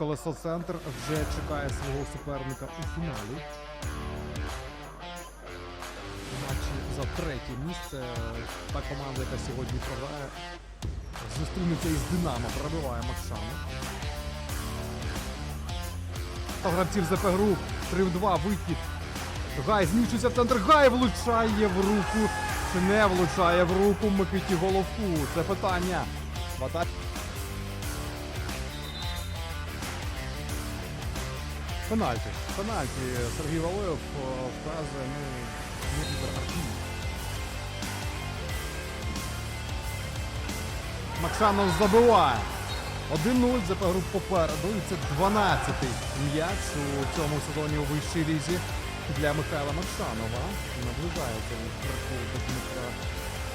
колесо центр вже чекає свого суперника у фіналі. У матчі за третє місце. Та команда, яка сьогодні програє, зустрінеться із Динамо, пробиває Макшану. Та гравців ЗП груп 3-2 вихід. Гай зміщується в центр. Гай влучає в руку. Чи не влучає в руку Микиті Головку? Це питання. В атаці. Пенальті. Пенальті. Сергій Валоєв е, вказує, ну, не Ігор Артемій. Макшанов забиває. 1-0 ЗП груп попереду. І це 12-й м'яч у цьому сезоні у вищій лізі для Михайла Макшанова. Наближається він до Дмитра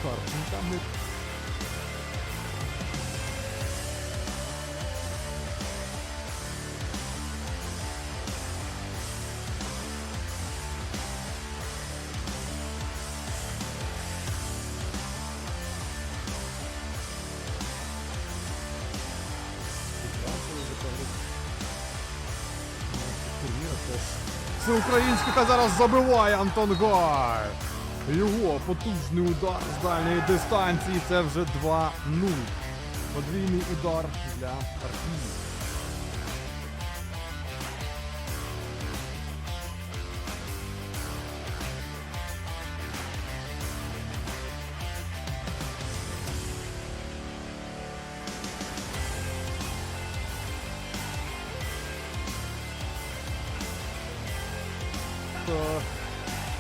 Харченка. Ми Це український та зараз забиває Антон Гай. Його потужний удар з дальньої дистанції. Це вже 2-0. Подвійний удар для Архії.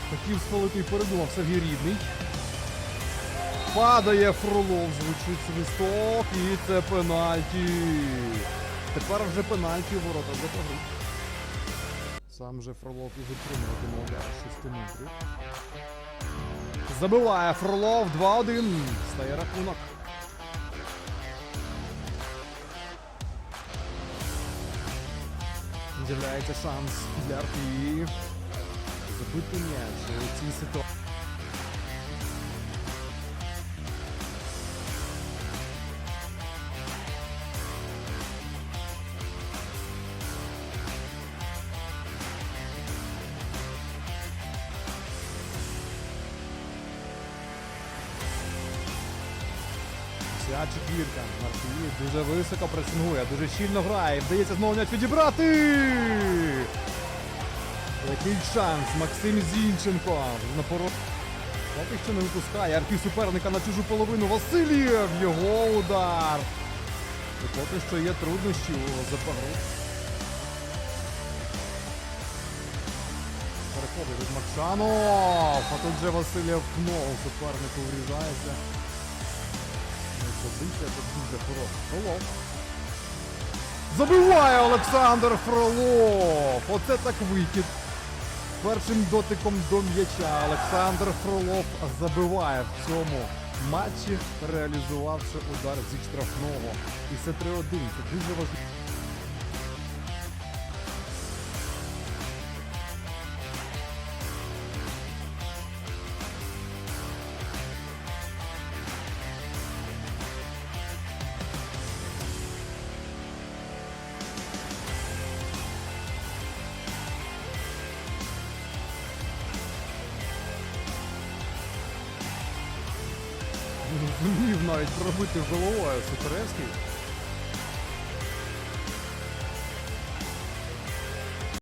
Хотів спалити і передумав Сергій Рідний. Падає Фролов, звучить свисток і це пенальті. Тепер вже пенальті ворота за гру. Сам же Фролов і витримувати на 6 метрів. Забиває Фролов 2-1. Стає рахунок. З'являється шанс для Архії. Забити м'яч у цій ситуації. Ця четвірка Марфії дуже високо пресингує, дуже щільно грає. Вдається знову м'яч відібрати. Який шанс Максим Зінченко на порог. Поки що не випускає архів суперника на чужу половину. Васильєв його удар. І поки що є труднощі у Запору. Переходить від Макшанов. А тут же Васильєв в ногу супернику врізається. Ну, Позиція тут дуже хороша. Фролов. Забиває Олександр Фролов. Оце так вихід. Першим дотиком до м'яча Олександр Фролов забиває в цьому матчі, реалізувавши удар зі штрафного. І це 3-1. Це дуже важливо. Не зумів навіть пробити головою Сухаревський.